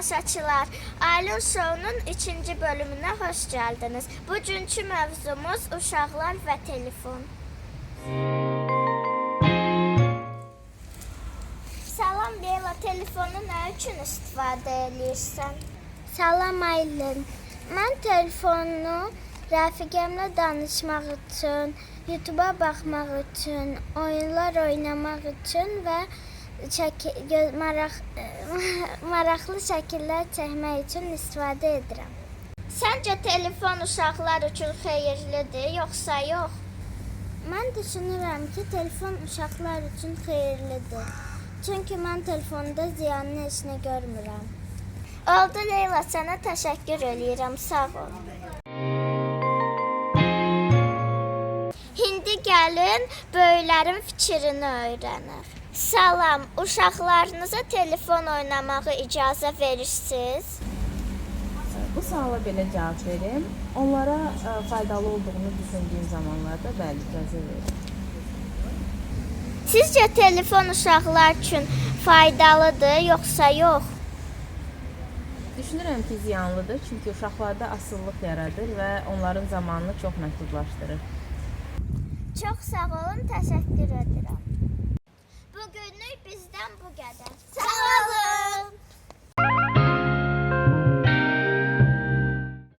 tamaşaçılar, Aylin Show'un 3-cü bölümünə xoş gəldiniz. Bugünkü mövzumuz uşaqlar və telefon. Salam Leyla, telefonu nə üçün istifadə edirsən? Salam Aylin. Mən telefonu rəfiqəmlə danışmaq üçün, YouTube-a baxmaq üçün, oyunlar oynamaq üçün və çəki, gö- maraq, maraqlı şəkillər çəkmək üçün istifadə edirəm. Səncə telefon uşaqlar üçün xeyirlidir, yoxsa yox? Mən düşünürəm ki, telefon uşaqlar üçün xeyirlidir. Çünki mən telefonda ziyanlı işini görmürəm. Oldu Leyla, sənə təşəkkür eləyirəm. Sağ ol. İndi gəlin böyüklərin fikrini öyrənək. Salam, uşaqlarınıza telefon oynamağı icazə verirsiniz? Bu suala belə cavab verim. Onlara ə, faydalı olduğunu düşündüyüm zamanlarda bəli, icazə verirəm. Sizcə telefon uşaqlar üçün faydalıdır, yoxsa yox? Düşünürəm ki, ziyanlıdır, çünki uşaqlarda asıllıq yaradır və onların zamanını çox məhdudlaşdırır. Çox sağ olun, təşəkkür edirəm. Bizdən bu olun.